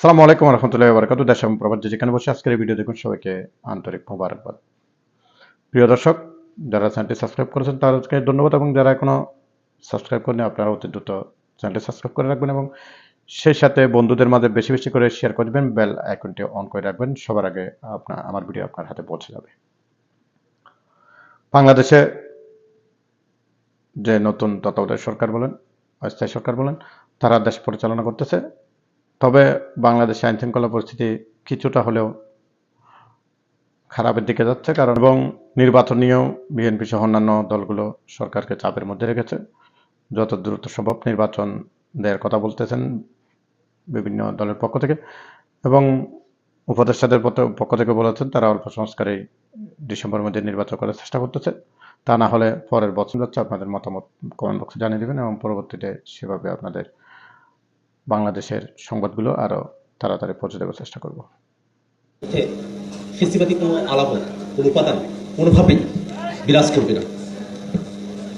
সালামু আলাইকুম রহমতুল্লাহ বারকাতু দেশ প্রবাদ যেখানে বসে আজকের ভিডিও দেখুন সবাইকে আন্তরিক মোবারকবাদ। প্রিয় দর্শক, যারা চ্যানেলটি সাবস্ক্রাইব করেছেন তাদেরকে ধন্যবাদ এবং যারা এখনও সাবস্ক্রাইব করেনি আপনারা অতি দ্রুত চ্যানেলটি সাবস্ক্রাইব করে রাখবেন এবং সেই সাথে বন্ধুদের মাঝে বেশি বেশি করে শেয়ার করে দেবেন বেল আইকনটি অন করে রাখবেন। সবার আগে আপনার আমার ভিডিও আপনার হাতে পৌঁছে যাবে। বাংলাদেশে যে নতুন তত্ত্বাবধায়ক সরকার বলেন, অস্থায়ী সরকার বলেন, তারা দেশ পরিচালনা করতেছে। তবে বাংলাদেশে আইন শৃঙ্খলা পরিস্থিতি কিছুটা হলেও খারাপের দিকে যাচ্ছে, কারণ এবং নির্বাচন নিয়েও বিএনপি সহ অন্যান্য দলগুলো সরকারকে চাপের মধ্যে রেখেছে। যত দ্রুত সম্ভব নির্বাচন দেওয়ার কথা বলতেছেন বিভিন্ন দলের পক্ষ থেকে এবং উপদেষ্টাদের পক্ষ থেকে বলেছেন, তারা অল্প সংস্কারে ডিসেম্বরের মধ্যে নির্বাচন করার চেষ্টা করতেছে। তা না হলে পরের বছর যাচ্ছে, আপনাদের মতামত কমেন্ট বক্সে জানিয়ে দেবেন এবং পরবর্তীতে সেভাবে আপনাদের বাংলাদেশের সংবাদগুলো আরও তাড়াতাড়ি পৌঁছে দেওয়ার চেষ্টা করব। কোনো উপাদান কোনোভাবেই বিরাজ করবে না।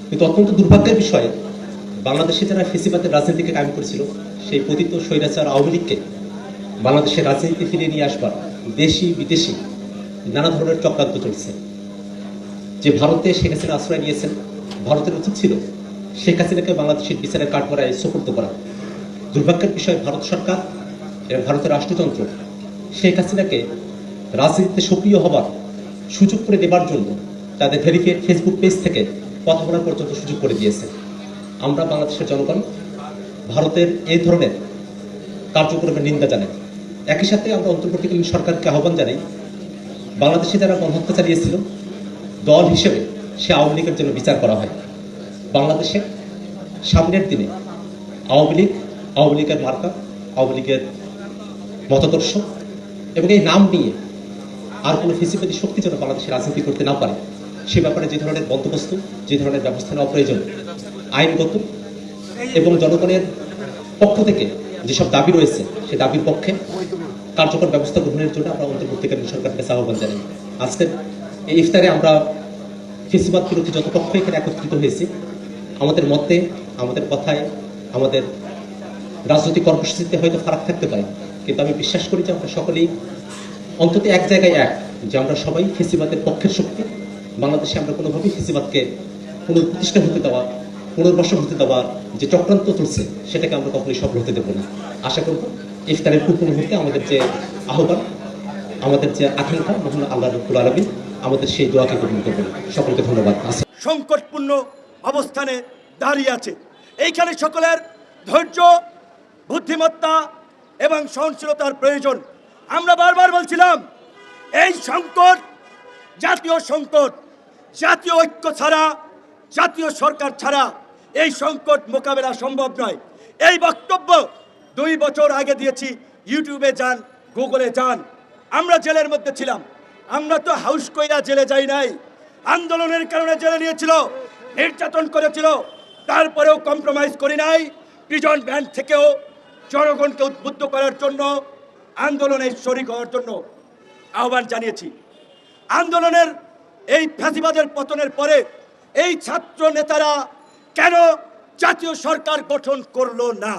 কিন্তু অত্যন্ত দুর্ভাগ্যের বিষয় বাংলাদেশে যারা ফেসিবাদের রাজনীতিকে কায়েম করেছিল, সেই পতিত স্বৈরাচার আওয়ামী লীগকে বাংলাদেশের রাজনীতি ফিরিয়ে নিয়ে আসবার দেশি, বিদেশি নানা ধরনের চক্রান্ত চলছে। যে ভারতে শেখ হাসিনা আশ্রয় নিয়েছেন, ভারতের উচিত ছিল শেখ হাসিনাকে বাংলাদেশের বিচারের কাঠগড়ায় সোপর্দ করা। দুর্ভাগ্যের বিষয় ভারত সরকার এবং ভারতের রাষ্ট্রযন্ত্র শেখ হাসিনাকে রাজনীতিতে সক্রিয় হবার সুযোগ করে দেবার জন্য তাদের ভেরিফাইড ফেসবুক পেজ থেকে কথা বলার পর্যন্ত সুযোগ করে দিয়েছে। আমরা বাংলাদেশের জনগণ, ভারতের এই ধরনের কার্যক্রমের নিন্দা জানাই। একই সাথে আমরা অন্তর্বর্তীকালীন সরকারকে আহ্বান জানাই, বাংলাদেশে যারা গণহত্যা চালিয়েছিল, দল হিসেবে সে আওয়ামী লীগের জন্য বিচার করা হয়। বাংলাদেশে সামনের দিনে আওয়ামী লীগ আওয়ামী লীগের মার্কা, আওয়ামী লীগের মতাদর্শ এবং এই নাম নিয়ে আর কোনো ফেসিবাদী শক্তি যেন বাংলাদেশে রাজনীতি করতে না পারে, সে ব্যাপারে যে ধরনের বন্দোবস্ত, যে ধরনের ব্যবস্থা নেওয়া প্রয়োজন, আইনগত এবং জনগণের পক্ষ থেকে যেসব দাবি রয়েছে, সে দাবির পক্ষে কার্যকর ব্যবস্থা গ্রহণের জন্য আমরা অন্তর্বর্তীকালীন সরকারের কাছে আহ্বান জানাই। আজকের এই ইফতারে আমরা ফেসিবাদ বিরোধী যত পক্ষ এখানে একত্রিত হয়েছি, আমাদের মতে, আমাদের কথায়, আমাদের রাজনৈতিক কর্মসূচিতে হয়তো ফারাক থাকতে পারে। কিন্তু আমি বিশ্বাস করি যে আমরা সকলেই অন্তত এক জায়গায় এক, যে আমরা সবাই ফেসিবাদের পক্ষের শক্তি। বাংলাদেশে আমরা কোনোভাবেই ফেসিবাদকে পুনঃপ্রতিষ্ঠা হতে দেওয়া, পুনর্বাসন হতে দেওয়ার যে চক্রান্ত চলছে, সেটাকে আমরা কখনোই সফল হতে দেবো না। আশা করব ইফতারের পূর্ব মুহূর্তে আমাদের যে আহ্বান, আমাদের যে আকাঙ্ক্ষা, মহান আল্লাহ রব্বুল আলমী আমাদের সেই দোয়াকে গ্রহণ করবেন। সকলকে ধন্যবাদ। সংকটপূর্ণ অবস্থানে দাঁড়িয়ে আছে। এইখানে সকলের ধৈর্য বুদ্ধিমত্তা এবং সহনশীলতার প্রয়োজন। আমরা বারবার বলছিলাম, এই সংকট জাতীয় সংকট, জাতীয় ঐক্য ছাড়া, জাতীয় সরকার ছাড়া এই সংকট মোকাবেলা সম্ভব নয়। এই বক্তব্য দুই বছর আগে দিয়েছি, ইউটিউবে যান, গুগলে যান। আমরা জেলের মধ্যে ছিলাম। আমরা তো হাউস কইরা জেলে যাই নাই। আন্দোলনের কারণে জেলে নিয়েছিল, নির্যাতন করেছিল। তারপরেও কম্প্রোমাইজ করি নাই। প্রিজন ব্যান্ড থেকেও জনগণকে উদ্বুদ্ধ করার জন্য আন্দোলনে শরিক হওয়ার জন্য আহ্বান জানিয়েছি। আন্দোলনের এই ফ্যাসিবাদের পতনের পরে এই ছাত্র নেতারা কেন জাতীয় সরকার গঠন করল না?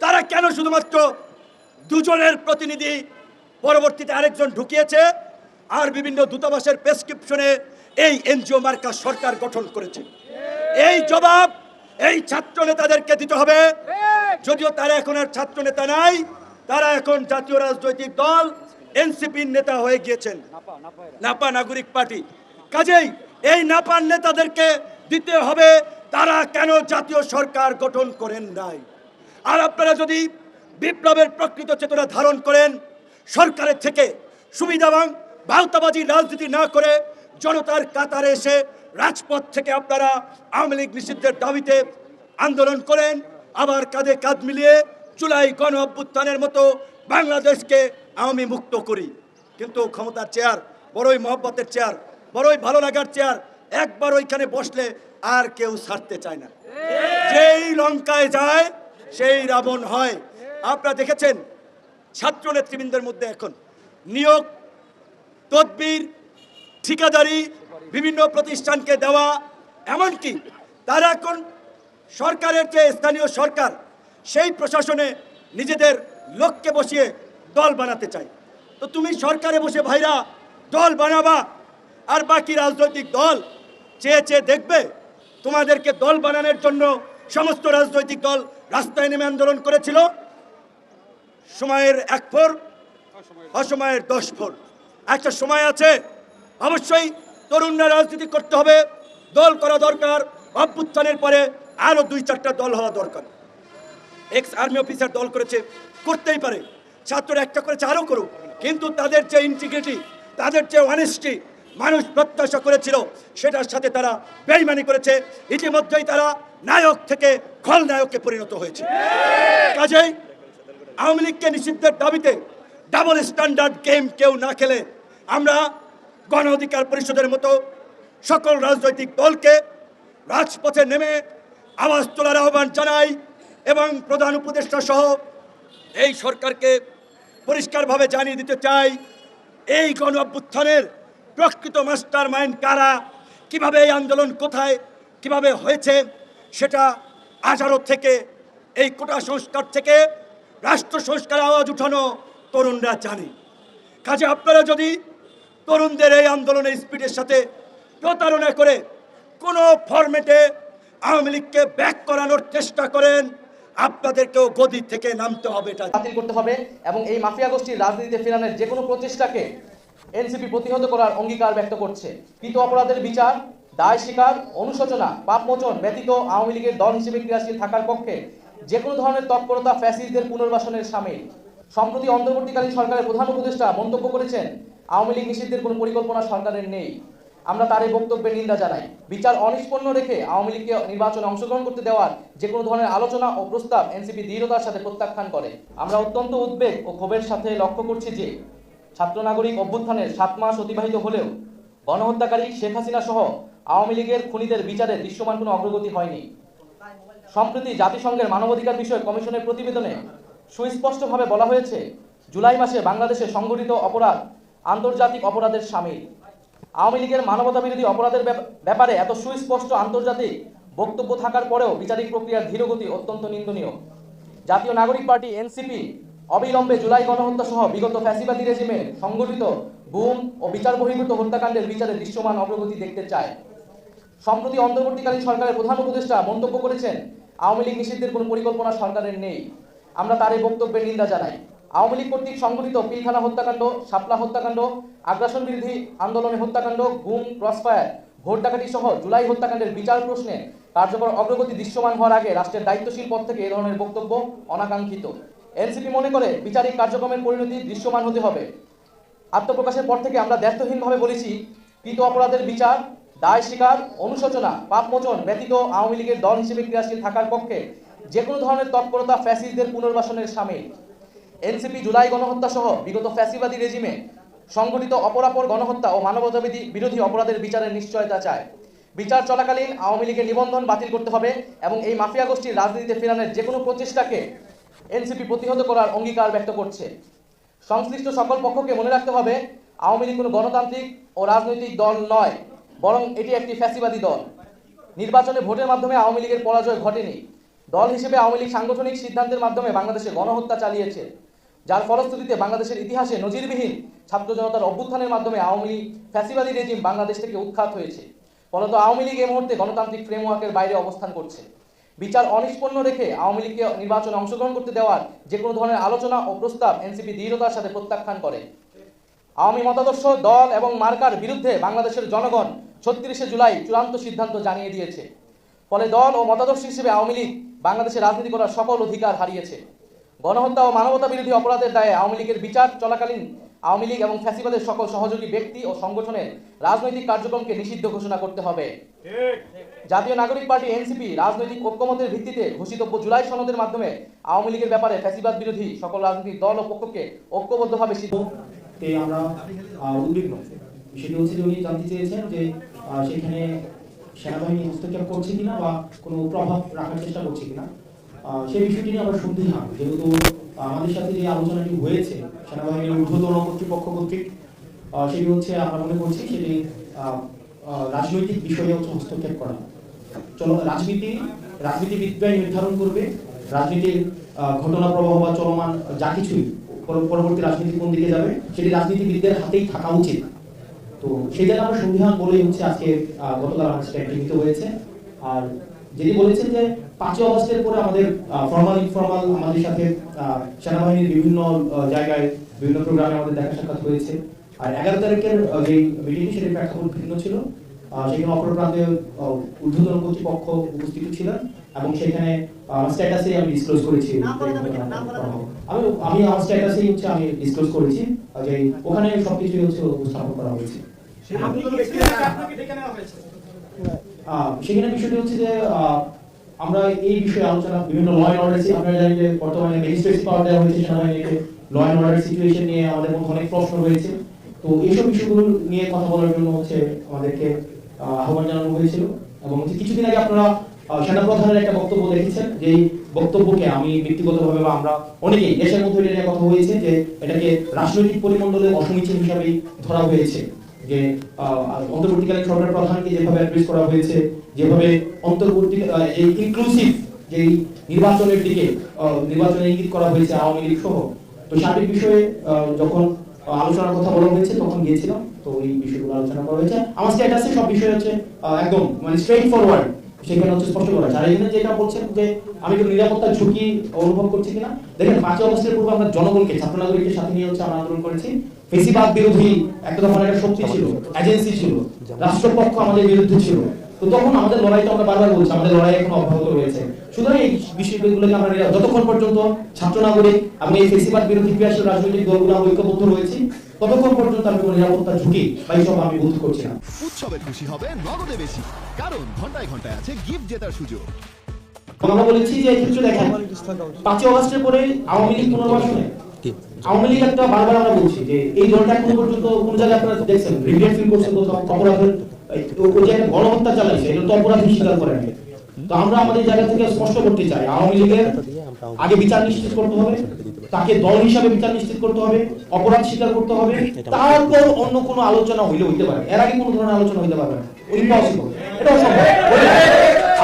তারা কেন শুধুমাত্র দুজনের প্রতিনিধি পরবর্তীতে আরেকজন ঢুকিয়েছে আর বিভিন্ন দূতাবাসের প্রেসক্রিপশনে এই এনজিও মার্কা সরকার গঠন করেছে? এই জবাব এই ছাত্র নেতাদেরকে দিতে হবে। যদিও তারা এখন আর ছাত্র নেতা নাই, তারা এখন জাতীয় রাজনৈতিক দল, এনসিপির নেতা হয়ে গিয়েছেন। নাপা নাগরিক পার্টি। কাজেই এই নাপার নেতাদেরকে দিতে হবে, তারা কেন জাতীয় সরকার গঠন করেন নাই? আর আপনারা যদি বিপ্লবের প্রকৃত চেতনা ধারণ করেন, সরকারের থেকে সুবিধাবান ভাওতাবাজি রাজনীতি না করে জনতার কাতারে এসে রাজপথ থেকে আপনারা আওয়ামী লীগ নিষিদ্ধের দাবিতে আন্দোলন করেন আবার কাঁধে কাঁধ মিলিয়ে জুলাই গণ অভ্যুত্থানের মতো বাংলাদেশকে আমি মুক্ত করি। কিন্তু ক্ষমতার চেয়ার, বড়ই মহব্বতের চেয়ার, বড়ই ভালো লাগার চেয়ার, একবার ওইখানে বসলে আর কেউ ছাড়তে চায় না। যেই লঙ্কায় যায়, সেই রাবণ হয়। আপনারা দেখেছেন ছাত্র নেতৃবৃন্দের মধ্যে এখন নিয়োগ, তদবির, ঠিকাদারি, বিভিন্ন প্রতিষ্ঠানকে দেওয়া, এমনকি তারা এখন সরকারের যে স্থানীয় সরকার, সেই প্রশাসনে নিজেদের লোককে বসিয়ে দল বানাতে চায় তো তুমি সরকারে বসে ভাইরা দল বানাবা, আর বাকি রাজনৈতিক দল চেয়ে চেয়ে দেখবে তোমাদেরকে দল বানানোর জন্য সমস্ত রাজনৈতিক দল রাস্তায় নেমে আন্দোলন করেছিল। সময়ের এক ফোর, অসময়ের দশ ফোর। একটা সময় আছে, অবশ্যই তরুণরা রাজনীতি করতে হবে, দল করা দরকার, অভ্যুত্থানের পরে আরও দুই চারটা দল হওয়া দরকার। এক্স আর্মি অফিসার দল করেছে, করতেই পারে। ছাত্ররা একটা করেছে আরও করুক। কিন্তু তাদের যে ইন্টিগ্রিটি তাদের যে অনেস্টি মানুষ প্রত্যাশা করেছিল, সেটার সাথে তারা বেইমানি করেছে। ইতিমধ্যেই তারা নায়ক থেকে খলনায়ককে পরিণত হয়েছে। কাজেই আওয়ামী লীগকে নিষিদ্ধের দাবিতে ডাবল স্ট্যান্ডার্ড গেম কেউ না খেলে, আমরা গণ অধিকার পরিষদের মতো সকল রাজনৈতিক দলকে রাজপথে নেমে আওয়াজ তোলার আহ্বান জানাই এবং প্রধান উপদেষ্টা সহ এই সরকারকে পরিষ্কারভাবে জানিয়ে দিতে চাই, এই গণ অভ্যুত্থানের প্রকৃত মাস্টার মাইন্ড কারা, কীভাবে এই আন্দোলন কোথায়, কীভাবে হয়েছে, সেটা আঠারো থেকে, এই কোটা সংস্কার থেকে, রাষ্ট্র সংস্কার আওয়াজ উঠানো তরুণরা জানে। কাজে আপনারা যদি তরুণদের এই আন্দোলনের স্পিডের সাথে প্রতারণা করে কোনো ফরম্যাটে আওয়ামী লীগকে ব্যাক করানোর চেষ্টা করেন। আপনাদেরকেও গদি থেকে নামতে হবে এটা। বাতিল করতে হবে এবং এই মাফিয়া গোষ্ঠীর রাজনীতিতে ফেরানোর যে কোনো প্রচেষ্টাকে এনসিপি প্রতিহত করার অঙ্গীকার ব্যক্ত করছে। কৃত অপরাধের বিচার, দায় স্বীকার, অনুশোচনা, পাপমোচন ব্যতীত আওয়ামী লীগের দল হিসেবে ক্রিয়াশীল থাকার পক্ষে যে কোনো ধরনের তৎপরতা ফ্যাসিস্টদের পুনর্বাসনের সামিল। সম্প্রতি অন্তর্বর্তীকালীন সরকারের প্রধান উপদেষ্টা মন্তব্য করেছেন, আওয়ামী লীগ নিষিদ্ধের কোনো পরিকল্পনা সরকারের নেই। আমরা তার এই বক্তব্যের নিন্দা জানাই। বিচার অনিষ্পন্ন রেখে আওয়ামী লীগকে নির্বাচনে অংশগ্রহণ করতে দেওয়ার যে কোনো ধরনের আলোচনা ও প্রস্তাব এনসিপি দৃঢ়তার সাথে প্রত্যাখ্যান করে। আমরা অত্যন্ত উদ্বেগ ও ক্ষোভের সাথে লক্ষ্য করছি যে ছাত্র নাগরিক অভ্যুত্থানের সাত মাস অতিবাহিত হলেও গণহত্যাকারী শেখ হাসিনা সহ আওয়ামী লীগের খুনিদের বিচারে দৃশ্যমান কোনো অগ্রগতি হয়নি। সম্প্রতি জাতিসংঘের মানবাধিকার বিষয়ক কমিশনের প্রতিবেদনে সুস্পষ্টভাবে বলা হয়েছে, জুলাই মাসে বাংলাদেশে সংঘটিত অপরাধ আন্তর্জাতিক অপরাধের সামিল। আওয়ামী লীগের মানবতা বিরোধী অপরাধের ব্যাপ- ব্যাপারে এত সুস্পষ্ট আন্তর্জাতিক বক্তব্য থাকার পরেও বিচারিক প্রক্রিয়ার ধীরগতি অত্যন্ত নিন্দনীয়। জাতীয় নাগরিক পার্টি এনসিপি অবিলম্বে জুলাই গণহত্যা সহ বিগত ফ্যাসিবাদী রেজিমে সংগঠিত গুম ও বিচার বহির্ভূত হত্যাকাণ্ডের বিচারে দৃশ্যমান অগ্রগতি দেখতে চায়। সম্প্রতি অন্তর্বর্তীকালীন সরকারের প্রধান উপদেষ্টা মন্তব্য করেছেন, আওয়ামী লীগ নিষিদ্ধের কোনো পরিকল্পনা সরকারের নেই। আমরা তার এই বক্তব্যের নিন্দা জানাই। আওয়ামী লীগ কর্তৃক সংগঠিত পিলখানা হত্যাকাণ্ড, শাপলা হত্যাকাণ্ড, আগ্রাসন বিরোধী আন্দোলনে হত্যাকাণ্ড, গুম, ক্রসফায়ার, ভোট ডাকাতি সহ জুলাই হত্যাকাণ্ডের বিচার প্রশ্নে কার্যকর অগ্রগতি দৃশ্যমান হওয়ার আগে রাষ্ট্রের দায়িত্বশীল পদ থেকে এ ধরনের বক্তব্য অনাকাঙ্ক্ষিত। এনসিপি মনে করে বিচারিক কার্যক্রমের পরিণতি দৃশ্যমান হতে হবে। আত্মপ্রকাশের পর থেকে আমরা দ্ব্যর্থহীনভাবে বলেছি, কৃত অপরাধের বিচার, দায় স্বীকার, অনুশোচনা, পাপমোচন ব্যতীত আওয়ামী লীগের দল হিসেবে ক্রিয়াশীল থাকার পক্ষে যে কোনো ধরনের তৎপরতা ফ্যাসিস্টদের পুনর্বাসনের সামিল। এনসিপি জুলাই গণহত্যা সহ বিগত ফ্যাসিবাদী রেজিমে সংগঠিত অপরাপর গণহত্যা ও মানবতাবিধি বিরোধী অপরাধের বিচারের নিশ্চয়তা চায়। বিচার চলাকালীন আওয়ামী লীগের নিবন্ধন বাতিল করতে হবে এবং এই মাফিয়া গোষ্ঠীর রাজনীতিতে ফেরানোর যে কোনো প্রচেষ্টাকে এনসিপি প্রতিহত করার অঙ্গীকার ব্যক্ত করছে। সংশ্লিষ্ট সকল পক্ষকে মনে রাখতে হবে, আওয়ামী লীগ কোনো গণতান্ত্রিক ও রাজনৈতিক দল নয়, বরং এটি একটি ফ্যাসিবাদী দল। নির্বাচনে ভোটের মাধ্যমে আওয়ামী লীগের পরাজয় ঘটেনি। দল হিসেবে আওয়ামী লীগ সাংগঠনিক সিদ্ধান্তের মাধ্যমে বাংলাদেশে গণহত্যা চালিয়েছে। যার ফলশ্রুতিতে বাংলাদেশের ইতিহাসে নজিরবিহীন ছাত্র জনতার অভ্যুত্থানের মাধ্যমে আওয়ামী লীগ ফ্যাসিবাদী রেজিম বাংলাদেশ থেকে উৎখাত হয়েছে। ফলত আওয়ামী লীগ এই মুহূর্তে গণতান্ত্রিক ফ্রেমওয়ার্কের বাইরে অবস্থান করছে। বিচার অনিষ্পন্ন রেখে আওয়ামী লীগকে নির্বাচনে অংশগ্রহণ করতে দেওয়ার যে কোনো ধরনের আলোচনা ও প্রস্তাব এনসিপি দৃঢ়তার সাথে প্রত্যাখ্যান করে। আওয়ামী মতাদর্শ, দল এবং মার্কার বিরুদ্ধে বাংলাদেশের জনগণ ছত্রিশে জুলাই চূড়ান্ত সিদ্ধান্ত জানিয়ে দিয়েছে। ফলে দল ও মতাদর্শ হিসেবে আওয়ামী লীগ বাংলাদেশে রাজনীতি করার সকল অধিকার হারিয়েছে। গণহত্যা ও মানবতা বিরোধী অপরাধের দায়ে আওয়ামী লীগের বিচার চলাকালীন আওয়ামী লীগ এবং ফ্যাসিবাদের সকল সহযোগী ব্যক্তি ও সংগঠনের রাজনৈতিক কার্যক্রমকে নিষিদ্ধ ঘোষণা করতে হবে। জাতীয় নাগরিক পার্টি এনসিপি রাজনৈতিক ঐক্যমতের ভিত্তিতে ঘোষিতব্য জুলাই সনদের মাধ্যমে আওয়ামী লীগের ব্যাপারে ফ্যাসিবাদ বিরোধী সকল রাজনৈতিক দল ও পক্ষকে ঐক্যবদ্ধভাবে সেখানে সেনাবাহিনী হস্তক্ষেপ করছে কিনা বা কোনো প্রভাব রাখার চেষ্টা করছে কিনা। সেই বিষয়টি নিয়ে আমরা সন্দিহান যেহেতু আমাদের সাথে যে আলোচনাটি হয়েছে, সেনাবাহিনীর ঊর্ধ্বতন কর্তৃপক্ষ কর্তৃক সেটি হচ্ছে আমরা মনে করছি সেটি রাজনৈতিক বিষয়ে হচ্ছে হস্তক্ষেপ করা। চলো, রাজনীতি, রাজনীতিবিদরাই নির্ধারণ করবে রাজনীতির ঘটনা প্রবাহ বা চলমান যা কিছুই পরবর্তী রাজনীতি কোন দিকে যাবে, সেটি রাজনীতিবিদদের হাতেই থাকা উচিত। তো সেই জায়গায় আমরা সংবিধান বলেই হচ্ছে আজকে গতকাল আমাদের সেটা হয়েছে। আর যিনি বলেছেন যে পাঁচই অগস্টের পরে আমাদের ফর্মাল ইনফর্মাল আমাদের সাথে সেনাবাহিনীর বিভিন্ন জায়গায় বিভিন্ন প্রোগ্রামে আমাদের দেখা সাক্ষাৎ হয়েছে। আর এগারো তারিখের যে মিটিং সেটির প্রেক্ষাপট ভিন্ন ছিল। সেখানে অপর প্রান্তে ঊর্ধ্বতন কর্তৃপক্ষ উপস্থিত ছিলেন এবং সেখানে আমার স্ট্যাটাসে আমি ডিসক্লোজ করেছি। আমি আমি আমার স্ট্যাটাসেই হচ্ছে আমি ডিসক্লোজ করেছি যে ওখানে সবকিছুই হচ্ছে উপস্থাপন করা হয়েছে। আহ, সেখানে বিষয়টি হচ্ছে যে আহ, আমরা এই বিষয়ে আলোচনা বিভিন্ন ল অ্যান্ড অর্ডার আপনারা জানেন যে বর্তমানে ম্যাজিস্ট্রেট পাওয়ার দেওয়া হয়েছে সেনাবাহিনীকে ল অ্যান্ড অর্ডার সিচুয়েশন নিয়ে আমাদের মধ্যে অনেক প্রশ্ন রয়েছে। তো এইসব বিষয়গুলো নিয়ে কথা বলার জন্য হচ্ছে আমাদেরকে আহ্বান জানানো হয়েছিল। এবং কিছুদিন আগে আপনারা সেনাপ্রধানের একটা বক্তব্য দেখেছেন, যে বক্তব্যকে আমি ব্যক্তিগতভাবে বা আমরা অনেকেই দেশের মধ্যে নিয়ে কথা হয়েছে যে এটাকে রাজনৈতিক পরিমণ্ডলে অসমীচীন হিসাবেই ধরা হয়েছে। যে অন্তর্বর্তীকালীন সরকার প্রধানকে যেভাবে অ্যাড্রেস করা হয়েছে, যেভাবে অন্তর্বর্তী এই ইনক্লুসিভ যে নির্বাচনের দিকে নির্বাচনে ইঙ্গিত করা হয়েছে আওয়ামী লীগ সহ। তো সার্বিক বিষয়ে যখন আলোচনার কথা বলা হয়েছে, তখন গিয়েছিলাম, তো এই বিষয়গুলো আলোচনা করা হয়েছে। আমার স্ট্যাটাসে সব বিষয় হচ্ছে একদম মানে স্ট্রেট ফরওয়ার্ড সেখানে হচ্ছে স্পষ্ট করা। আছে। আর এখানে যেটা বলছেন যে, আমি কোনো নিরাপত্তার ঝুঁকি অনুভব করছি কিনা, দেখেন, পাঁচই অগস্টের পূর্বে আমরা জনগণকে ছাত্র নাগরিকদের সাথে নিয়ে হচ্ছে আমরা আন্দোলন করেছি। ফেসিবাদ বিরোধী একটা তখন একটা শক্তি ছিল এজেন্সি ছিল রাষ্ট্রপক্ষ আমাদের বিরুদ্ধে ছিল। তো তখন আমাদের লড়াই তো আমরা বারবার বলছি আমাদের লড়াই এখন অব্যাহত রয়েছে। সুতরাং এই বিষয়গুলোকে আমরা যতক্ষণ পর্যন্ত ছাত্র নাগরিক এবং এই ফেসিবাদ বিরোধী ক্রিয়াশীল রাজনৈতিক দলগুলো ঐক্যবদ্ধ রয়েছি ততক্ষণ পর্যন্ত আমি কোনো নিরাপত্তার ঝুঁকি বা এইসব আমি বোধ করছি না। উৎসবে খুশি হবে নগদে বেশি কারণ ঘন্টায় ঘন্টায় আছে গিফট জেতার সুযোগ। আমরা বলেছি যে ক্ষেত্রে দেখেন পাঁচই অগস্টের পরে আওয়ামী লীগ পুনর্বাসনে আওয়ামী লীগ একটা বারবার আমরা বলছি যে এই দলটা এখন পর্যন্ত কোন জায়গায় আপনারা দেখছেন? করছেন তো অপরাধের ওই যে গণহত্যা চালাইছে, এটা তো অপরাধ স্বীকার। তো আমরা আমাদের জায়গা থেকে স্পষ্ট করতে চাই, আওয়ামী লীগের আগে বিচার নিশ্চিত করতে হবে, তাকে দল হিসাবে বিচার নিশ্চিত করতে হবে, অপরাধ স্বীকার করতে হবে, তারপর অন্য কোনো আলোচনা হইলে হইতে পারে। এর আগে কোনো ধরনের আলোচনা হইতে পারবে না। ইম্পসিবল এটা অসম্ভব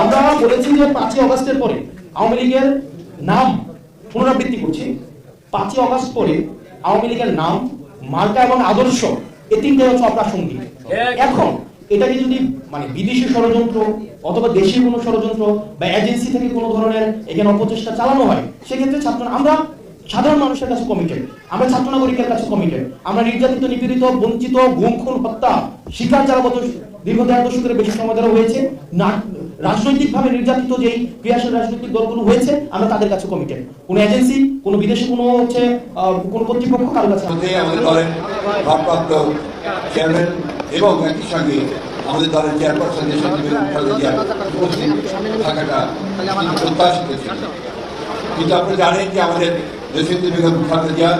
আমরা বলেছি যে পাঁচই অগস্টের পরে আওয়ামী লীগের নাম পুনরাবৃত্তি করছি। পাঁচই অগস্ট পরে আওয়ামী লীগের নাম মার্কা এবং আদর্শ এই তিনটে হচ্ছে অপ্রাসঙ্গিক। এখন এটাকে যদি মানে বিদেশি ষড়যন্ত্র অথবা দেশীয় কোনো ষড়যন্ত্র বা এজেন্সি থেকে কোনো ধরনের এখানে অপচেষ্টা চালানো হয় সেক্ষেত্রে ছাত্র আমরা সাধারণ মানুষের কাছে কমিটেড আমরা ছাত্র নাগরিকের কাছে কমিটেড আমরা নির্যাতিত নিপীড়িত বঞ্চিত গুম খুন হত্যা শিকার যারা গত দীর্ঘ দেড় দশকের বেশি সময় ধরে হয়েছে না রাজনৈতিক ভাবে নির্যাতিত যেই ক্রিয়াশীল রাজনৈতিক দলগুলো হয়েছে, আমরা তাদের কাছে কমিটেড কোন এজেন্সি কোন বিদেশি, কোনো হচ্ছে কোন কর্তৃপক্ষ কারও কাছে চেয়ারম্যান এবং একই সঙ্গে আমাদের দলের চেয়ারপারসন ছিল কিন্তু আপনি জানেন যে আমাদের খালেদিয়া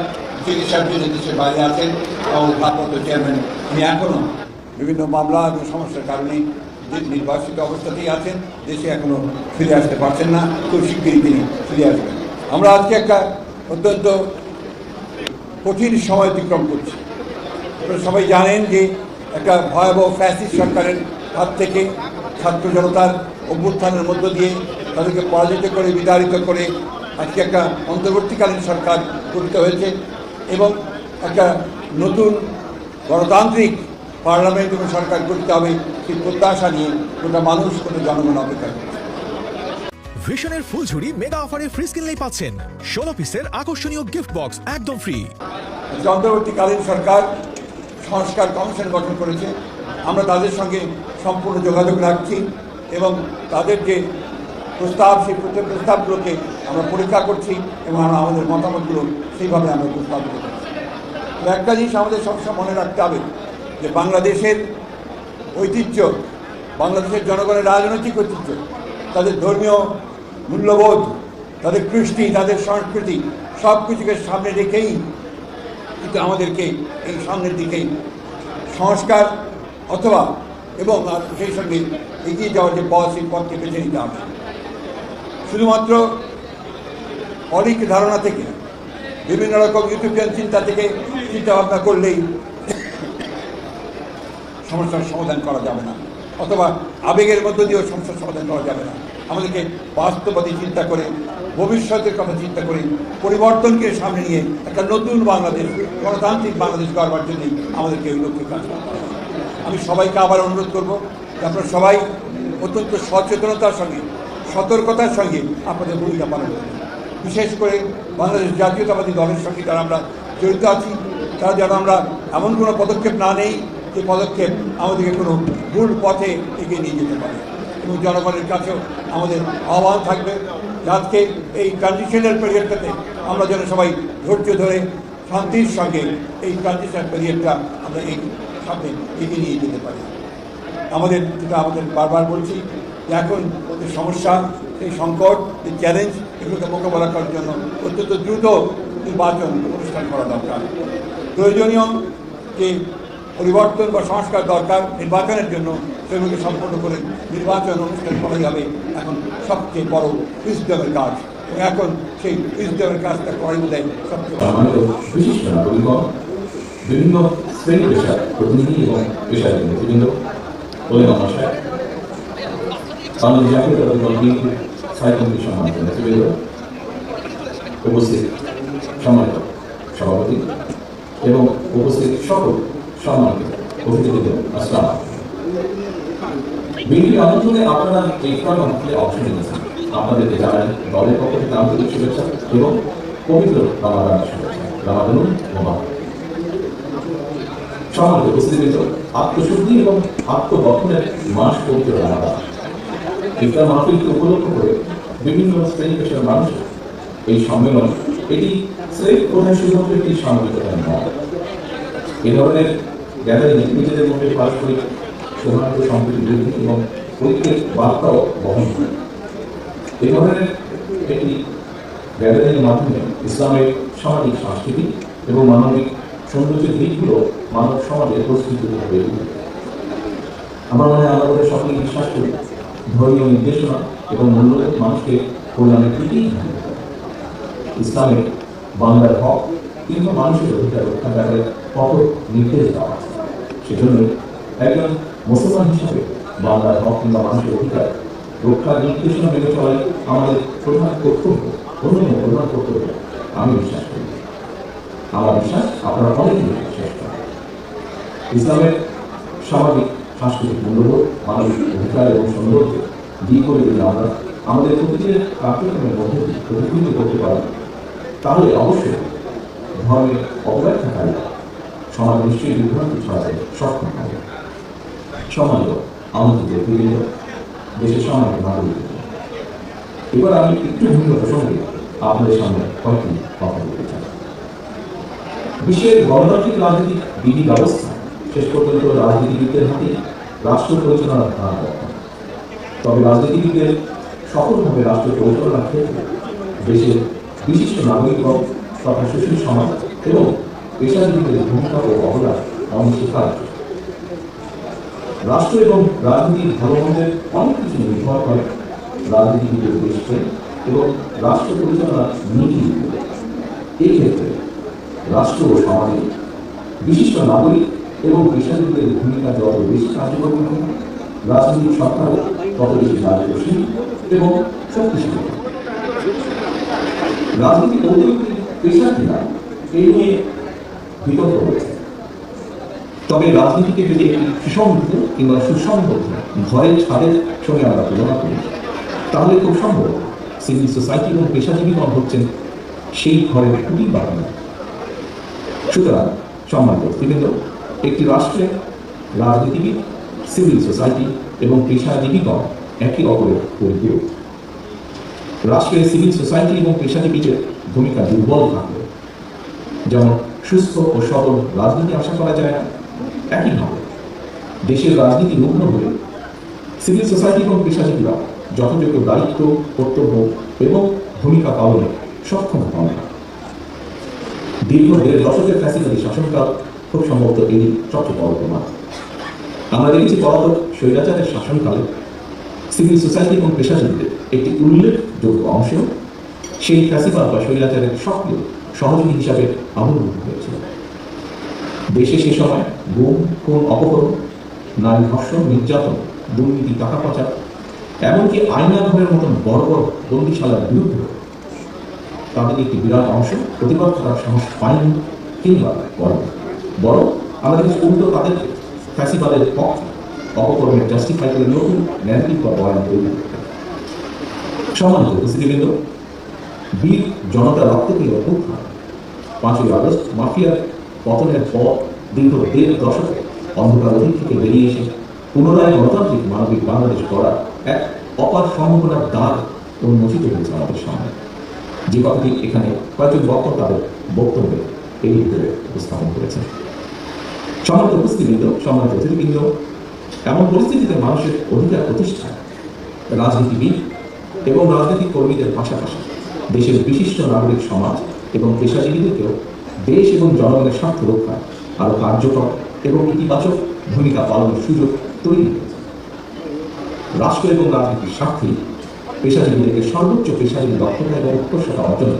চিকিৎসার জন্য দেশের বাইরে আছেন এবং ভারপ্রাপ্ত চেয়ারম্যান তিনি এখনও বিভিন্ন মামলা এবং সমস্যার কারণে যে নির্বাসিত অবস্থাতেই আছেন, দেশে এখনও ফিরে আসতে পারছেন না, খুব শীঘ্রই তিনি ফিরে আসবেন। আমরা আজকে একটা অত্যন্ত কঠিন সময় অতিক্রম করছি। আপনারা সবাই জানেন যে একটা ভয়াবহ ফ্যাসিস্ট সরকারের হাত থেকে ছাত্র জনতার অভ্যুত্থানের মধ্য দিয়ে তাদেরকে পরাজিত করে, বিতাড়িত করে আজকে একটা অন্তর্বর্তীকালীন সরকার গঠিত হয়েছে এবং একটা নতুন গণতান্ত্রিক পার্লামেন্ট এবং সরকার করতে হবে সেই প্রত্যাশা নিয়ে গোটা মানুষ গোটা জনগণ অপেক্ষা করছে। ভিশনের ফুলঝুরি মেগা অফারে ফ্রিজ কিনলেই পাচ্ছেন। ষোলো পিসের আকর্ষণীয় গিফট বক্স একদম ফ্রি যে অন্তর্বর্তীকালীন সরকার সংস্কার কমিশন গঠন করেছে। আমরা তাদের সঙ্গে সম্পূর্ণ যোগাযোগ রাখছি এবং তাদের যে প্রস্তাব সেই প্রত্যেক প্রস্তাবগুলোকে আমরা পরীক্ষা করছি এবং আমরা আমাদের মতামতগুলো সেইভাবে আমরা উপস্থাপন করছি। একটা জিনিস আমাদের সবসময় মনে রাখতে হবে যে বাংলাদেশের ঐতিহ্য, বাংলাদেশের জনগণের রাজনৈতিক ঐতিহ্য, তাদের ধর্মীয় মূল্যবোধ, তাদের কৃষ্টি, তাদের সংস্কৃতি সব কিছুকে সামনে রেখেই কিন্তু আমাদেরকে এই সামনের দিকে সংস্কার অথবা এবং সেই সঙ্গে এগিয়ে যাওয়ার যে পথ, সেই পথকে বেছে নিতে হবে। শুধুমাত্র অলিক ধারণা থেকে, বিভিন্ন রকম ইউটোপিয়ান চিন্তা থেকে চিন্তা ভাবনা করলেই সমস্যার সমাধান করা যাবে না। অথবা আবেগের মধ্য দিয়েও সমস্যার সমাধান করা যাবে না। আমাদেরকে বাস্তববাদী চিন্তা করে, ভবিষ্যতের কথা চিন্তা করে, পরিবর্তনকে সামনে নিয়ে একটা নতুন বাংলাদেশ, গণতান্ত্রিক বাংলাদেশ গড়বার জন্যই আমাদেরকে ওই লক্ষ্যে কাজ আমি সবাইকে আবার অনুরোধ করব আপনারা সবাই অত্যন্ত সচেতনতার সঙ্গে, সতর্কতার সঙ্গে আপনাদের ভূমিকা পালন করবেন বিশেষ করে বাংলাদেশ জাতীয়তাবাদী দলের সঙ্গে যারা আমরা জড়িত আছি, তারা যেন আমরা এমন কোনো পদক্ষেপ না নেই যে পদক্ষেপ আমাদেরকে কোনো ভুল পথে এগিয়ে নিয়ে যেতে পারে। এবং জনগণের কাছেও আমাদের আহ্বান থাকবে আজকে এই ট্রানজিশনাল পিরিয়ডটাতে আমরা যেন সবাই ধৈর্য ধরে শান্তির সঙ্গে এই ট্রানজিশনাল পিরিয়ডটা আমরা এই সাথে এগিয়ে নিয়ে যেতে পারি। আমাদের যেটা আমাদের বারবার বলছি যে এখন যে সমস্যা, সেই সংকট, যে চ্যালেঞ্জ এগুলোকে মোকাবেলা করার জন্য অত্যন্ত দ্রুত নির্বাচন অনুষ্ঠান করা দরকার। প্রয়োজনীয় যে পরিবর্তন বা সংস্কার দরকার নির্বাচনের জন্য সেগুলোকে সম্পন্ন করে নির্বাচন অনুষ্ঠান করাই যাবে এখন সবচেয়ে বড় উইজডমের কাজ। এখন সেই উইজডমের কাজটা করাই সম্মানিত সভাপতি, এবং উপস্থিত সকল সম্মানিত অতিথিবৃন্দ, আসসালাম বিএনপির আমন্ত্রণে আপনারা ইফতার মাহফিলে অংশ নিয়েছেন। আপনাদেরকে জানাই দলের পক্ষ থেকে আন্তরিক শুভেচ্ছা এবং পবিত্র রামাদানের শুভেচ্ছা। রামাদান মোবারক। সম্মানিত উপস্থিতিবৃন্দ আত্মশুদ্ধি এবং আত্মগঠনের মাস পবিত্র রামাদান। ইফতার মাহফিলকে উপলক্ষ করে বিভিন্ন শ্রেণি পেশার মানুষ এই সম্মেলন এটি শ্রেণি প্রধান শুধুমাত্র একটি সামগ্রিকতা নয় এ ধরনের গ্যাদারিং নিজেদের মধ্যে পারস্পরিক সৌহার্দ্য, সম্প্রীতি, বৃদ্ধি এবং ঐক্যের বার্তাও বহন করে। এ ধরনের একটি গ্যাদারিং মাধ্যমে ইসলামের সামাজিক, সাংস্কৃতিক এবং মানবিক সৌন্দর্যের দিকগুলো মানব সমাজে প্রস্তুত উঠবে আমার মনে হয় আমাদের সকলেই বিশ্বাস করি, ধর্মীয় নির্দেশনা এবং মূল্যবোধ মানুষকে কল্যাণের দিকেই করে। ইসলামে বাংলার হক কিংবা মানুষের অধিকার রক্ষার ব্যাপারে কত নির্দেশ দেওয়া আছে। সেজন্য একজন মুসলমান হিসাবে বাংলার হক কিংবা মানুষের অধিকার রক্ষার নির্দেশনা মেনে চলাই আমাদের প্রধান কর্তব্য অন্যান্য প্রধান কর্তব্য, আমি বিশ্বাস করি। আমার বিশ্বাস আপনারা অনেকেই বিশ্বাস করেন। ইসলামের স্বাভাবিক সাংস্কৃতিক মূল্যবোধ, মানবিক অধিকার এবং সৌন্দর্য দিকগুলি যদি আমরা আমাদের প্রতিদিনের কার্যক্রমের মধ্যে প্রতিফলিত করতে পারি, তাহলে অবশ্যই ধর্মের অপব্যাখ্যাকারী সমাজ নিশ্চয়ই বিভ্রান্তি ছড়াতে সক্ষম হবে সম্মানিত আমন্ত্রিত বিভিন্ন দেশের সম্মানিত নাগরিক এবার আমি একটু ভিন্ন প্রসঙ্গে আপনাদের সামনে কয়েকটি কথা বলতে চাই। বিশ্বের গণতান্ত্রিক রাজনীতিক বিধি ব্যবস্থা শেষ পর্যন্ত রাজনীতিবিদদের হাতে রাষ্ট্র পরিচালনার ধারা। তবে রাজনীতিবিদদের সফলভাবে রাষ্ট্র পরিচালনার ক্ষেত্রে দেশের বিশিষ্ট নাগরিকগণ তথা সুশীল সমাজ এবং পেশাজীবীদের ভূমিকা ও অবদান অনস্বীকার্য রাষ্ট্র এবং রাজনীতির ধর্মের অনেক কিছু নির্ভর করে রাজনীতিবিদের দেশকে এবং রাষ্ট্র পরিচালনার উপরে এই ক্ষেত্রে রাষ্ট্র ও সমাজে বিশিষ্ট নাগরিক এবং পেশাজীবীদের ভূমিকা যত বেশি কার্যকর হবে, রাজনৈতিক সরকারও তত বেশি দায়িত্বশীল এবং শক্তিশালী রাজনীতি পেশা কিনা, এই নিয়ে বিতর্ক তবে রাজনীতিকে যদি একটি সুসংহত কিংবা সুসংহত ঘরের ছাদের সঙ্গে আমরা তুলনা করি, তাহলে খুব সম্ভব সিভিল সোসাইটি এবং পেশাজীবীগণ হচ্ছেন সেই ঘরের খুবই বাগান। সুতরাং সম্মানিত একটি রাষ্ট্রে রাজনীতিবিদ, সিভিল সোসাইটি এবং পেশাজীবীগণ একে অপরের পরিপূরক। রাষ্ট্রে সিভিল সোসাইটি এবং পেশাজীবীদের ভূমিকা দুর্বল থাকবে। যেমন সুস্থ ও সবল রাজনীতি আশা করা যায় না। একইভাবে দেশের রাজনীতি রুগ্ন হলে সিভিল সোসাইটি এবং পেশাজীবীরা যথাযোগ্য দায়িত্ব, কর্তব্য এবং ভূমিকা পালনে সক্ষম হন। না দীর্ঘ দেড় দশকের ফ্যাসিলিটি শাসনকাল খুব সম্ভবত এই সবচেয়ে বড় আমরা দেখেছি পলাতক স্বৈরাচারের শাসনকালে সিভিল সোসাইটি এবং পেশাজীবীদের একটি উল্লেখযোগ্য অংশ সেই ফ্যাসিবাদ বা স্বৈরাচারের সক্রিয় সহযোগী হিসাবে আবির্ভূত হয়েছিল। দেশে সে সময় গুম কোন অপহরণ, নারী ধর্ষণ, নির্যাতন, দুর্নীতি টাকা পাচার এমনকি আয়না ঘরের মতন বড় বড় বন্দিশালার বিরুদ্ধে তাদের একটি বিরাট অংশ প্রতিবাদ করার সাহস পায়নি কিংবা বরং বরং আমাদের দেখেছি উল্টো তাদেরকে ফ্যাসিবাদের পক্ষে অপকর্মের জাস্টিফাই করে নতুন ন্যারেটিভ বা বয়ান তৈরি করতে বীর জনতা রক্ত দিয়ে অভ্যুত্থান। পাঁচই আগস্ট মাফিয়ার পতনের পর দীর্ঘ দেড় দশকে অন্ধকার অধিক থেকে বেরিয়ে এসে পুনরায় গণতান্ত্রিক মানবিক বাংলাদেশ গড়ার এক অপার সম্ভাবনার দ্বার উন্মোচিত হয়েছে আমাদের সামনে। যে কথাটি এখানে কয়েকজন বক্তা তাদের বক্তব্যে এই ভিতরে উপস্থাপন করেছেন। সম্মানিত উপস্থিতিবৃন্দ, সম্মানিত অতিথিবৃন্দ, এমন পরিস্থিতিতে মানুষের অধিকার প্রতিষ্ঠায় রাজনীতিবিদ এবং রাজনৈতিক কর্মীদের পাশাপাশি দেশের বিশিষ্ট নাগরিক সমাজ এবং পেশাজীবীদেরকেও দেশ এবং জনগণের স্বার্থ রক্ষায় আরও কার্যকর এবং ইতিবাচক ভূমিকা পালনের সুযোগ তৈরি রাষ্ট্র এবং রাজনীতির স্বার্থে পেশাজীবীদেরকে সর্বোচ্চ পেশাজীবী দক্ষতা এবং উৎকর্ষতা অর্জনে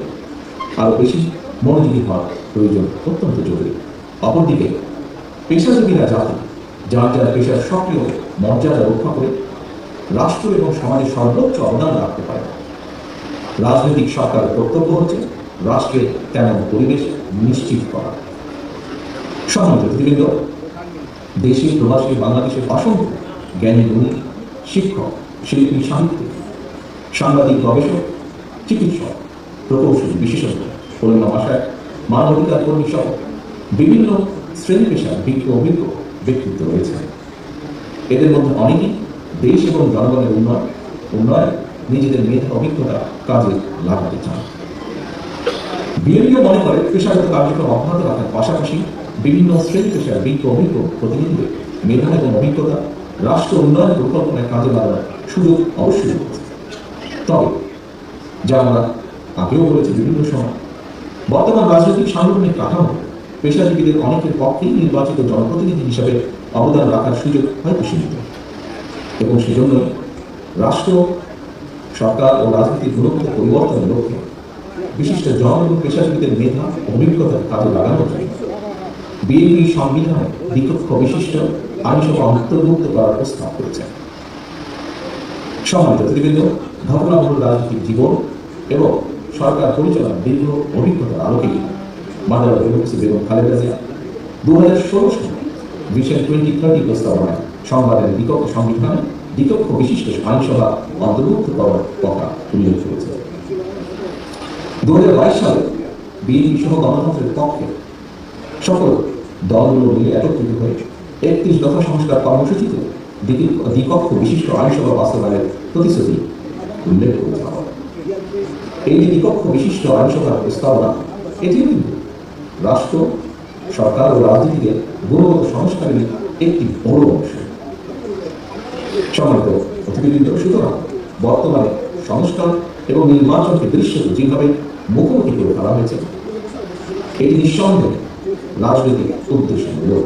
আরও বেশি মনোযোগী হওয়ার প্রয়োজন অত্যন্ত জরুরি। অপরদিকে, পেশাজীবীরা যাতে যার যার পেশার সক্রিয় মর্যাদা রক্ষা করে রাষ্ট্র এবং সমাজের সর্বোচ্চ অবদান রাখতে পারে রাজনৈতিক সরকারের কর্তব্য হচ্ছে রাষ্ট্রের তেমন পরিবেশ নিশ্চিত করা। সম্মানিত অতিথিবৃন্দ, দেশে প্রবাসী বাংলাদেশের অসংখ্য জ্ঞানী গুণী শিক্ষক, শিল্পী সাহিত্যিক সাংবাদিক, গবেষক, চিকিৎসক, প্রকৌশলী, বিশেষজ্ঞ অন্য ভাষায় মানবাধিকার কর্মী সহ বিভিন্ন শ্রেণি পেশার বিজ্ঞ অভিজ্ঞ ব্যক্তিত্ব রয়েছে এদের মধ্যে অনেকেই দেশ এবং জনগণের উন্নয়ন উন্নয়ন নিজেদের মেধা অভিজ্ঞতা কাজে লাগাতে চান। বিএনপিও মনে করে পেশাগত কার্যক্রম অব্যাহত রাখার পাশাপাশি বিভিন্ন শ্রেণি পেশার বিজ্ঞ অভিজ্ঞ প্রতিনিধিদের মেধা এবং অভিজ্ঞতা, রাষ্ট্র উন্নয়ন পরিকল্পনায় কাজে লাগানোর সুযোগ অবশ্যই তবে, যা আমরা আগেও বলেছি বিভিন্ন সময়, বর্তমান রাজনৈতিক সাংগঠনিক কাঠামো পেশাজীবীদের অনেকের পক্ষেই নির্বাচিত জনপ্রতিনিধি হিসাবে অবদান রাখার সুযোগ হয়তো সীমিত। এবং সেজন্য রাষ্ট্র সরকার ও রাজনীতির গুণগত পরিবর্তনের লক্ষ্যে বিশিষ্ট জন এবং পেশাজীবীদের মেধা অভিজ্ঞতার কাজে লাগানোর জন্য। বিএনপি সংবিধানে দ্বিকক্ষ বিশিষ্ট আইনসভা অন্তর্ভুক্ত করার প্রস্তাব করেছে। সম্মানিত অতিথিবৃন্দ, ঘটনাবহুল রাজনৈতিক জীবন এবং সরকার পরিচালনার দীর্ঘ অভিজ্ঞতার আলোকে মাদার ডেমোক্রেসি বেগম খালেদা জিয়া দু হাজার ষোলো সালে বিশেষ টোয়েন্টি থার্টি প্রস্তাবনায় সংবাদের বিকল্প সংবিধানে দ্বিকক্ষ বিশিষ্ট আইনসভা অন্তর্ভুক্ত করার কথা উল্লেখ করেছে। দু হাজার বাইশ সালে বিএনপি সহ গণতন্ত্রের পক্ষে সকল দলগুলো মিলে একত্রিত হয়ে একত্রিশ দফা সংস্কার কর্মসূচিতে দ্বিকক্ষ বিশিষ্ট আইনসভা বাস্তবায়নের প্রতিশ্রুতি উল্লেখ করেছে এই যে দ্বিকক্ষ বিশিষ্ট আইনসভার প্রস্তাবনা এটি কিন্তু রাষ্ট্র, সরকার ও রাজনীতিতে গুণগত সংস্কারের একটি বড় অংশ। সম্মানিত অতিথিবৃন্দ সুতরাং বর্তমানে সংস্কার এবং নির্বাচনকে দৃশ্যত যেভাবে মুখোমুখি করে ফেলা হয়েছে। এটি নিঃসন্দেহে রাজনৈতিক উদ্দেশ্যমূলক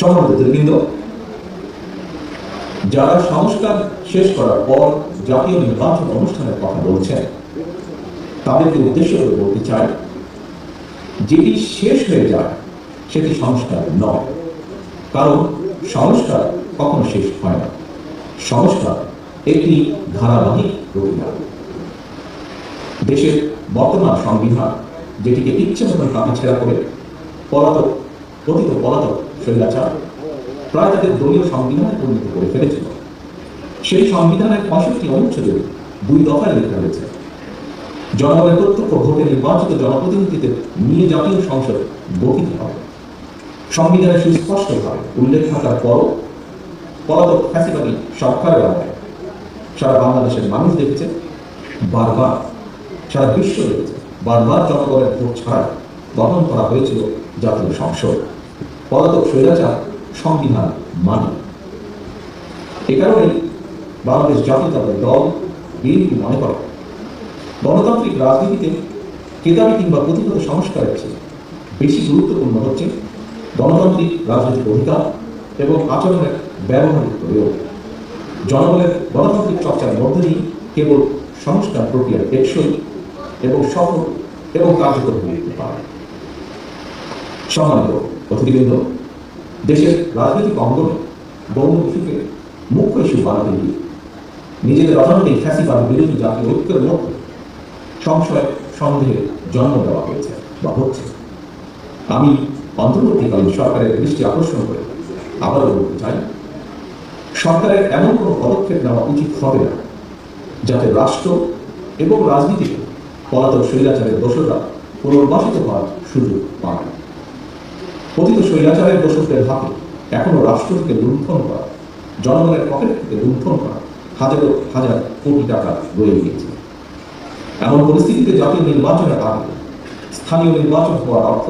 সম্মানিত যারা সংস্কার শেষ করার পর জাতীয় নির্বাচন অনুষ্ঠানের কথা বলছেন, তাদেরকে উদ্দেশ্য করে বলতে চাই, যেটি শেষ হয়ে যায় সেটি সংস্কার নয়, কারণ সংস্কার কখনো শেষ হয় না। সংস্কার একটি ধারাবাহিক প্রক্রিয়া দেশের বর্তমান সংবিধান যেটিকে ইচ্ছে মতন কাটাছেড়া করে পলাতক পতিত পলাতক স্বৈরাচার প্রায় তাদের দলীয় সংবিধানে পরিণত করে ফেলেছিল। সেই সংবিধানের পঁয়ষট্টি অনুচ্ছেদে দুই দফায় লেখা হয়েছে, জনগণের প্রত্যক্ষ ভোটে নির্বাচিত জনপ্রতিনিধিদের নিয়ে জাতীয় সংসদ গঠিত হবে। সংবিধানে সুস্পষ্টভাবে উল্লেখ থাকার পরও পলাতক ফ্যাসিবাদী সরকারের আমলে সারা বাংলাদেশের মানুষ দেখেছে, বারবার সারা বিশ্ব দেখেছে, বারবার জনগণের ভোট ছাড়া গঠন করা হয়েছিল জাতীয় সংসদ। পলাতক স্বৈরাচার, সংবিধান মানে। এ কারণে বাংলাদেশ জাতীয়তাবাদী দল বিএনপি মনে করে, গণতান্ত্রিক রাজনীতিতে কেতাবি কিংবা প্রতিগত সংস্কারের চেয়ে বেশি গুরুত্বপূর্ণ হচ্ছে গণতান্ত্রিক রাজনৈতিক অধিকার এবং আচরণের ব্যবহারিক প্রয়োগ জনগণের গণতান্ত্রিক চর্চার মধ্যে কেবল সংস্কার প্রক্রিয়া টেকসই এবং সফল এবং কার্যকর হয়ে উঠতে পারে। সম্মানিত অতিথিবৃন্দ, দেশের রাজনৈতিক অঙ্গনে ইস্যুকে মুখ্য ইস্যু বানাতে গিয়ে নিজেদের অজান্তেই ফ্যাসিবাদ বিরোধী জাতীয় ঐক্যের মধ্যে সংশয়, সন্দেহে জন্ম দেওয়া হয়েছে বা হচ্ছে। আমি অন্তর্বর্তীকালীন সরকারের দৃষ্টি আকর্ষণ করে আবারও বলতে চাই সরকারের এমন কোনো পদক্ষেপ নেওয়া উচিত হবে না, যাতে রাষ্ট্র এবং রাজনীতিকে পলাতক স্বৈরাচারের দোষরা পুনর্বাসিত হওয়ার সুযোগ পায় পতিত শৈলাচারের দোষকদের হাতে এখনও রাষ্ট্র থেকে লুণ্ঠন করা, জনগণের পকেট থেকে লুণ্ঠন করা হাজারো হাজার কোটি টাকা রয়ে গিয়েছে। এমন পরিস্থিতিতে জাতীয় নির্বাচনের আগে স্থানীয় নির্বাচন হওয়ার অর্থ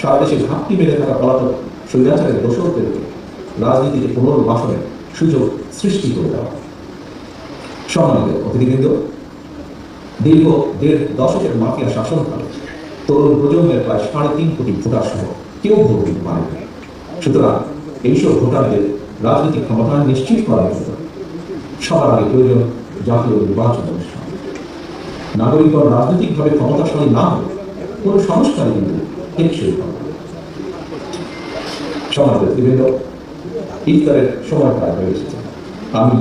সারা দেশে ঘাপটি বেড়ে থাকা পলাতক স্বৈরাচারের দোষকদেরকে রাজনীতিতে পুনর্বাসনের সুযোগ সৃষ্টি করে দেওয়া। সম্মানিত অতিথিবৃন্দ, দীর্ঘ দেড় দশকের মাফিয়া শাসনকালে তরুণ প্রজন্মের প্রায় সাড়ে তিন কোটি ভোটার সহ কেউ ভোট দিতে পারেনি। সুতরাং এইসব ভোটারদের রাজনৈতিক ক্ষমতা নিশ্চিত করার জন্য সবার আগে প্রয়োজন জাতীয় নির্বাচন অনুষ্ঠান। নাগরিকগণ রাজনৈতিকভাবে ক্ষমতাশালী না হলে কোনো সংস্কার কিন্তু সমাজ ব্যক্তিবৃন্দ ইফতারের সময় প্রায় হয়ে এসেছে। আমি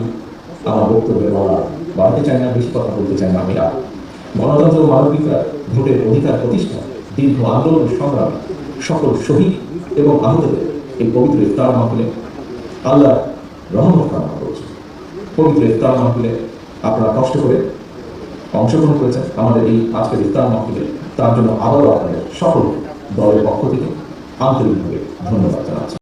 আমার বক্তব্যের বলা বাড়তে চাই না, বেশি কথা বলতে চাই না আমি আর। গণতন্ত্র ও মানবিকতা ভোটের অধিকার প্রতিষ্ঠা, দীর্ঘ আন্দোলন সংগ্রাম, সকল শহীদ এবং আহতদের এই পবিত্র ইফতার মাহফিলে আল্লাহ রহমত কামনা করছে। পবিত্র ইফতার মাহফিলে আপনারা কষ্ট করে অংশগ্রহণ করেছেন। আমাদের এই আজকের ইফতার মাহফিলে তার জন্য আবারও আপনাদের সকল দলের পক্ষ থেকে আন্তরিকভাবে ধন্যবাদ জানাচ্ছি।